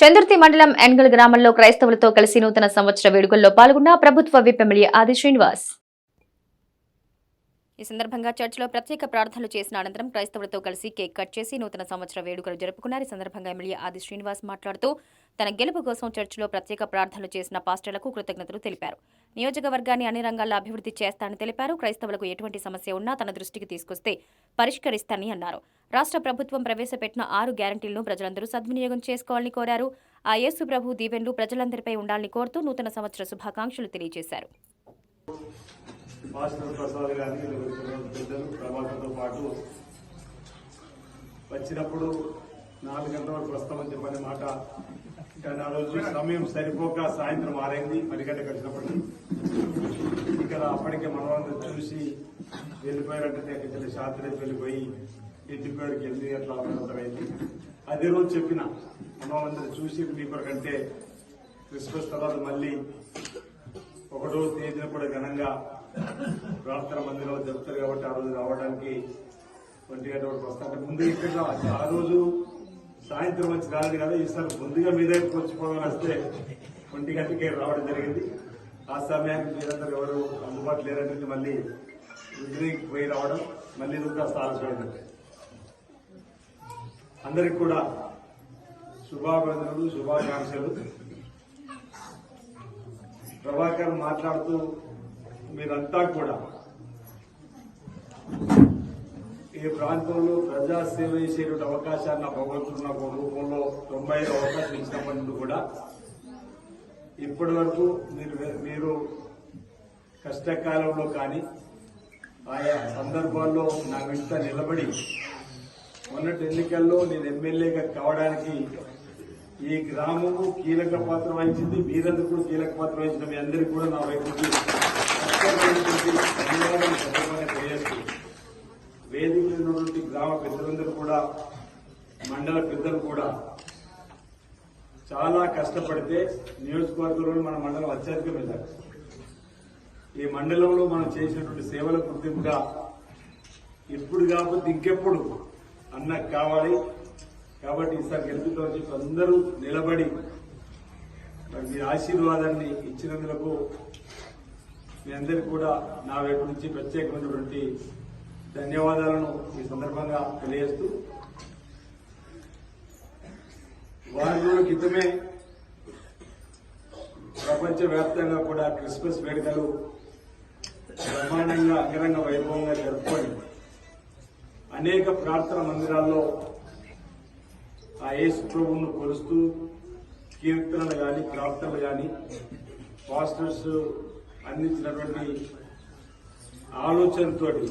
చందుర్తి మండలం ఎన్గల్ గ్రామంలో క్రైస్తవులతో కలిసి నూతన సంవత్సర వేడుకల్లో పాల్గొన్న ప్రభుత్వ విప్ ఎమ్మెల్యే ఆది శ్రీనివాస్. ఈ సందర్భంగా చర్చిలో ప్రత్యేక ప్రార్థనలు చేసిన అనంతరం క్రైస్తవులతో కలిసి కేక్ కట్ చేసి నూతన సంవత్సర వేడుకలు జరుపుకున్నారు. ఈ సందర్భంగా ఎమ్మెల్యే ఆది శ్రీనివాస్ మాట్లాడుతూ తన గెలుపు కోసం చర్చిలో ప్రత్యేక ప్రార్థనలు చేసిన పాస్టర్లకు కృతజ్ఞతలు తెలిపారు. నియోజకవర్గాన్ని అన్ని రంగాల్లో అభివృద్ధి చేస్తానని తెలిపారు. క్రైస్తవులకు ఎటువంటి సమస్య ఉన్నా తన దృష్టికి తీసుకొస్తే పరిష్కరిస్తానని అన్నారు. రాష్ట్ర ప్రభుత్వం ప్రవేశపెట్టిన ఆరు గ్యారంటీలను ప్రజలందరూ సద్వినియోగం చేసుకోవాలని కోరారు. ఆ యేసు ప్రభు దీవెన్లు ప్రజలందరిపై ఉండాలని కోరుతూ నూతన సంవత్సర శుభాకాంక్షలు తెలియజేశారు. మాస్టర్ ప్రసాద్ గారిని పెద్దలు ప్రభాకర్తో పాటు వచ్చినప్పుడు నాలుగు గంటల వరకు వస్తామని చెప్పని మాట. కానీ ఆ రోజు సమయం సరిపోక సాయంత్రం ఆరైంది పది గంటకు వచ్చినప్పటికీ. ఇక్కడ అప్పటికే మనవాళ్ళని చూసి వెళ్ళిపోయారంటే ఇక్కడ శాస్త్రి వెళ్ళిపోయి ఎత్తిపోయాడికి ఎనిమిది గంటల అర్థమైంది అదే రోజు చెప్పిన మనవాళ్ళందరూ చూసి మీ కంటే క్రిస్మస్ తర్వాత మళ్ళీ ఒకటో తేదీన కూడా ఘనంగా ప్రార్థన మందిరంలో చెప్తారు కాబట్టి ఆ రోజు రావడానికి ఒంటి గంట వరకు వస్తాను ముందు ఇక్కడ ఆ రోజు సాయంత్రం వచ్చి రాలేదు కదా ఈసారి ముందుగా మీ దగ్గరకు వచ్చిపోవాలని వస్తే ఒంటి గంటకే రావడం జరిగింది. ఆ సమయానికి మీరందరూ ఎవరు అందుబాటు లేరంటే మళ్ళీ ఉద్యోగికి పోయి రావడం మళ్ళీ ఇంకా కాస్త అందరికి కూడా శుభాభినందనలు శుభాకాంక్షలు. ప్రభాకర్ మాట్లాడుతూ మీరంతా కూడా ఈ ప్రాంతంలో ప్రజాసేవ చేసేటువంటి అవకాశాన్ని నా భగవంతుడు నాకు రూపంలో తొంభై ఐదు అవకాశం ఇచ్చినప్పటి నుండి కూడా ఇప్పటి వరకు మీరు మీరు కష్టకాలంలో కానీ ఆయా సందర్భాల్లో నా వెంట నిలబడి మొన్నటి ఎన్నికల్లో నేను ఎమ్మెల్యేగా కావడానికి ఈ గ్రామము కీలక పాత్ర వహించింది మీరందరూ కూడా కీలక పాత్ర వహించిన మీ అందరికీ కూడా నా వైపు నుంచి ధన్యవాదాలు తెలియజేస్తూ ఉన్నటువంటి గ్రామ పెద్దలందరూ కూడా మండల పెద్దలు కూడా చాలా కష్టపడితే నియోజకవర్గంలో మన మండలం అత్యధిక వెళ్ళారు ఈ మండలంలో మనం చేసినటువంటి సేవల గుర్తింపుగా ఇప్పుడు కాకపోతే ఇంకెప్పుడు అన్నకు కావాలి. కాబట్టి ఈసారి గెలుపుతో చెప్పి అందరూ నిలబడి మీ ఆశీర్వాదాన్ని ఇచ్చినందుకు మీ అందరికీ కూడా నా వైపు నుంచి ప్రత్యేకమైనటువంటి ధన్యవాదాలను ఈ సందర్భంగా తెలియజేస్తూ వారం రోజుల క్రితమే ప్రపంచవ్యాప్తంగా కూడా క్రిస్మస్ వేడుకలు బ్రహ్మాండంగా అంగరంగ వైభవంగా జరుపుకొని అనేక ప్రార్థన మందిరాల్లో ఆ యేసు ప్రభువును కొలుస్తూ కీర్తనలు కానీ ప్రార్థనలు కానీ పాస్టర్స్ అందించినటువంటి ఆలోచనతోటి